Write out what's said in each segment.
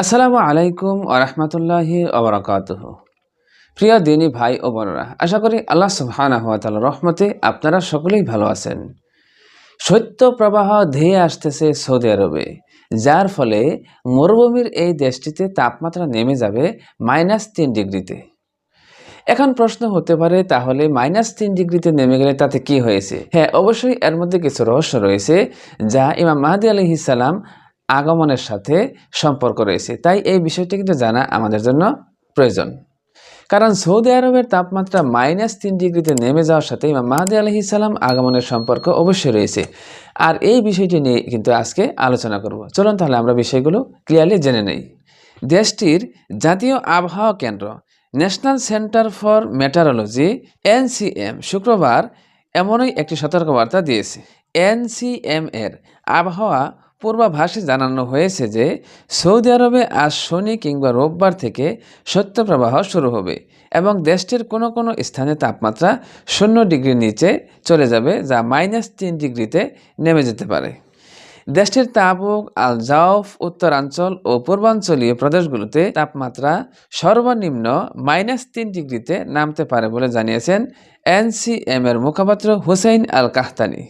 আসসালামু আলাইকুম আরহামতুল্লাহি ওবরাকাতুহ প্রিয় দিনী ভাই ও বোনেরা, আশা করি আল্লাহ সুবহানাহু ওয়া তাআলার রহমতে আপনারা সকলেই ভালো আছেন। শৈত্য প্রবাহ ধেয়ে আসতেছে সৌদি আরবে, যার ফলে মরুভূমির এই দেশটিতে তাপমাত্রা নেমে যাবে মাইনাস তিন ডিগ্রিতে। এখন প্রশ্ন হতে পারে, তাহলে মাইনাস তিন ডিগ্রিতে নেমে গেলে তাতে কি হয়েছে? হ্যাঁ অবশ্যই এর মধ্যে কিছু রহস্য রয়েছে যা ইমাম মাহাদি আলহিসাল্লাম আগমনের সাথে সম্পর্ক রয়েছে। তাই এই বিষয়টি কিন্তু জানা আমাদের জন্য প্রয়োজন। কারণ সৌদি আরবের তাপমাত্রা মাইনাস তিন ডিগ্রিতে নেমে যাওয়ার সাথে ইমাম মাহাদি আলহি সাল্লাম আগমনের সম্পর্ক অবশ্যই রয়েছে। আর এই বিষয়টি নিয়ে কিন্তু আজকে আলোচনা করব। চলুন তাহলে আমরা বিষয়গুলো ক্লিয়ারলি জেনে নেই। দেশটির জাতীয় আবহাওয়া কেন্দ্র national centre for meteorology, NCM, শুক্রবার এমনই একটি সতর্কবার্তা দিয়েছে। এনসিএম এর আবহাওয়া পূর্বাভাসে জানানো হয়েছে যে, সৌদি আরবে আজ শনি কিংবা রোববার থেকে শৈত্যপ্রবাহ শুরু হবে এবং দেশটির কোনো কোনো স্থানে তাপমাত্রা শূন্য ডিগ্রির নিচে চলে যাবে, যা মাইনাস তিন ডিগ্রিতে নেমে যেতে পারে। দেশটির তাবুক আল জাউফ উত্তরাঞ্চল ও পূর্বাঞ্চলীয় প্রদেশগুলোতে তাপমাত্রা সর্বনিম্ন মাইনাস তিন ডিগ্রিতে নামতে পারে বলে জানিয়েছেন এনসিএম এর মুখপাত্র হুসেইন আল কাহতানি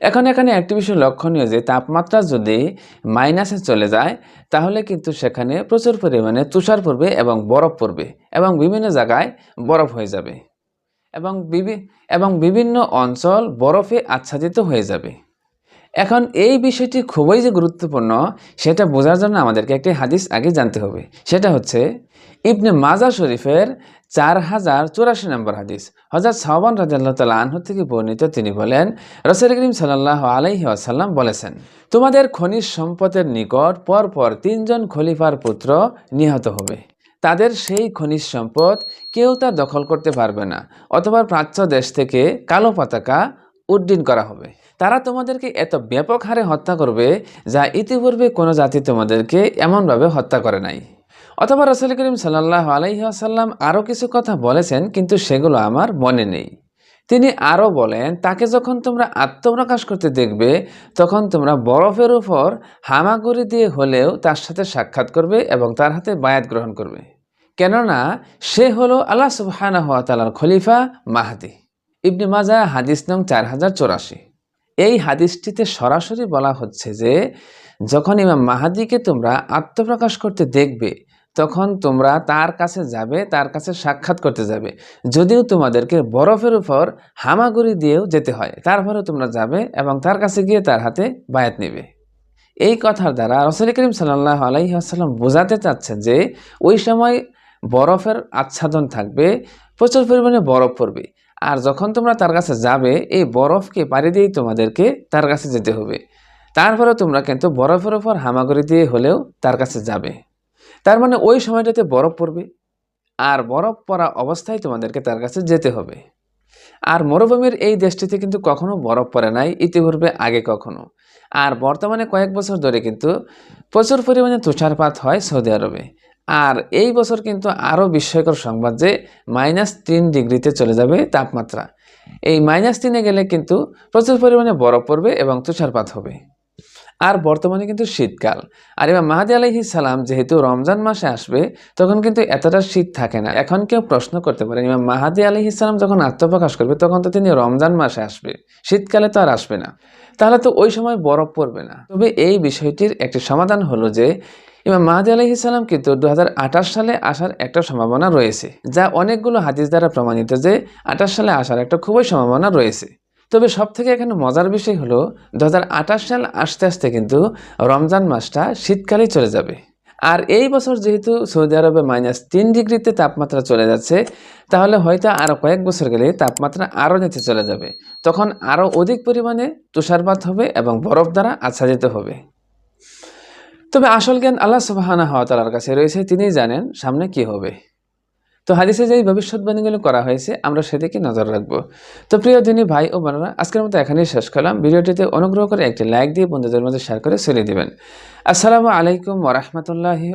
এখন এখানে একটি বিষয় লক্ষণীয় যে, তাপমাত্রা যদি মাইনাসে চলে যায়, তাহলে কিন্তু সেখানে প্রচুর পরিমাণে তুষার পড়বে এবং বরফ পড়বে এবং বিভিন্ন জায়গায় বরফ হয়ে যাবে। এবং এবং বিভিন্ন অঞ্চল বরফে আচ্ছাদিত হয়ে যাবে। এখন এই বিষয়টি খুবই যে গুরুত্বপূর্ণ, সেটা বোঝার জন্য আমাদেরকে একটি হাদিস আগে জানতে হবে। সেটা হচ্ছে ইবনে মাজা শরীফের চার হাজার চুরাশি নম্বর হাদিস। হজরত সাহবান রাজিয়াল্লাহ তালা আনহু থেকে বর্ণিত তিনি বলেন, রসুল করিম সাল্লাহ আলাইহি আসাল্লাম বলেছেন, তোমাদের খনিজ সম্পদের নিকট পরপর তিনজন খলিফার পুত্র নিহত হবে। তাদের সেই খনিজ সম্পদ কেউ তা দখল করতে পারবে না, অথবা প্রাচ্য দেশ থেকে কালো পতাকা উড্ডীন করা হবে। তারা তোমাদেরকে এত ব্যাপক হারে হত্যা করবে যা ইতিপূর্বে কোনো জাতি তোমাদেরকে এমনভাবে হত্যা করে নাই। অথবা রসুল করিম সাল্লাহ আলহিহাসাল্লাম আরও কিছু কথা বলেছেন, কিন্তু সেগুলো আমার মনে নেই। তিনি আরও বলেন, তাকে যখন তোমরা আত্মপ্রকাশ করতে দেখবে, তখন তোমরা বরফের উপর হামাগুড়ি দিয়ে হলেও তার সাথে সাক্ষাৎ করবে এবং তার হাতে বায়াত গ্রহণ করবে। কেননা, সে হলো আল্লাহ সুবহানাহু ওয়া তালার খলিফা মাহাদি। ইবনে মাজা হাদিস নং চার হাজার চৌরাশি। এই হাদিসটিতে সরাসরি বলা হচ্ছে যে, যখন ইমাম মাহাদিকে তোমরা আত্মপ্রকাশ করতে দেখবে তখন তোমরা তার কাছে যাবে, তার কাছে সাক্ষাৎ করতে যাবে। যদিও তোমাদেরকে বরফের উপর হামাগুড়ি দিয়েও যেতে হয় তারপরে তোমরা যাবে এবং তার কাছে গিয়ে তার হাতে বায়াত নেবে। এই কথার দ্বারা রসুল করিম সাল্লাহ আলাইহি আসাল্লাম বোঝাতে চাচ্ছেন যে, ওই সময় বরফের আচ্ছাদন থাকবে, প্রচুর পরিমাণে বরফ পড়বে। আর যখন তোমরা তার কাছে যাবে, এই বরফকে পাড়ি দিয়েই তোমাদেরকে তার কাছে যেতে হবে। তারপরে তোমরা কিন্তু বরফের ওপর হামাগুড়ি দিয়ে হলেও তার কাছে যাবে। তার মানে ওই সময়টাতে বরফ পড়বে। আর বরফ পড়া অবস্থায় তোমাদেরকে তার কাছে যেতে হবে। আর মরুভূমির এই দেশটিতে কিন্তু কখনো বরফ পড়ে নাই, ইতিপূর্বে আগে কখনো। আর বর্তমানে কয়েক বছর ধরে কিন্তু প্রচুর পরিমাণে তুষারপাত হয় সৌদি আরবে। আর এই বছর কিন্তু আরও বিস্ময়কর সংবাদ যে মাইনাস তিন ডিগ্রিতে চলে যাবে তাপমাত্রা। এই মাইনাস তিনে গেলে কিন্তু প্রচুর পরিমাণে বরফ পড়বে এবং তুষারপাত হবে। আর বর্তমানে কিন্তু শীতকাল। আর এবার মাহাদি আলহি সালাম যেহেতু রমজান মাসে আসবে, তখন কিন্তু এতটা শীত থাকে না। এখন কেউ প্রশ্ন করতে পারেন এবার মাহাদি আলহি সালাম যখন আত্মপ্রকাশ করবে, তখন তো তিনি রমজান মাসে আসবে। শীতকালে তো আর আসবে না। তাহলে তো ওই সময় বরফ পড়বে না। তবে এই বিষয়টির একটি সমাধান হলো যে, ইমাম মাহাদি আলহি সাল্লাম কিন্তু দু হাজার আঠাশ সালে আসার একটা সম্ভাবনা রয়েছে। যা অনেকগুলো হাদিস দ্বারা প্রমাণিত যে, আঠাশ সালে আসার একটা খুবই সম্ভাবনা রয়েছে। তবে সব থেকে এখানে মজার বিষয় হলো দু হাজার আঠাশ সাল আসতে আসতে কিন্তু রমজান মাসটা শীতকালেই চলে যাবে। আর এই বছর যেহেতু সৌদি আরবে মাইনাস তিন ডিগ্রিতে তাপমাত্রা চলে যাচ্ছে, তাহলে হয়তো আরও কয়েক বছর গেলে তাপমাত্রা আরও নিচে চলে যাবে। তখন আরও অধিক পরিমাণে তুষারপাত হবে এবং বরফ দ্বারা আচ্ছাদিত হবে। তবে আসল জ্ঞান আল্লাহ সুবাহানা হওয়া তালার কাছে রয়েছে, তিনিই জানেন সামনে কি হবে। তো হাদিসে যেই ভবিষ্যৎবাণীগুলো করা হয়েছে, আমরা সেদিকে নজর রাখব। তো প্রিয় দিনী ভাই ও বোনেরা, আজকের মতো এখানেই শেষ করলাম। ভিডিওটিতে অনুগ্রহ করে একটি লাইক দিয়ে বন্ধুদের মধ্যে শেয়ার করে ছড়িয়ে দেবেন। আসসালামু আলাইকুম ওরহমতুল্লাহি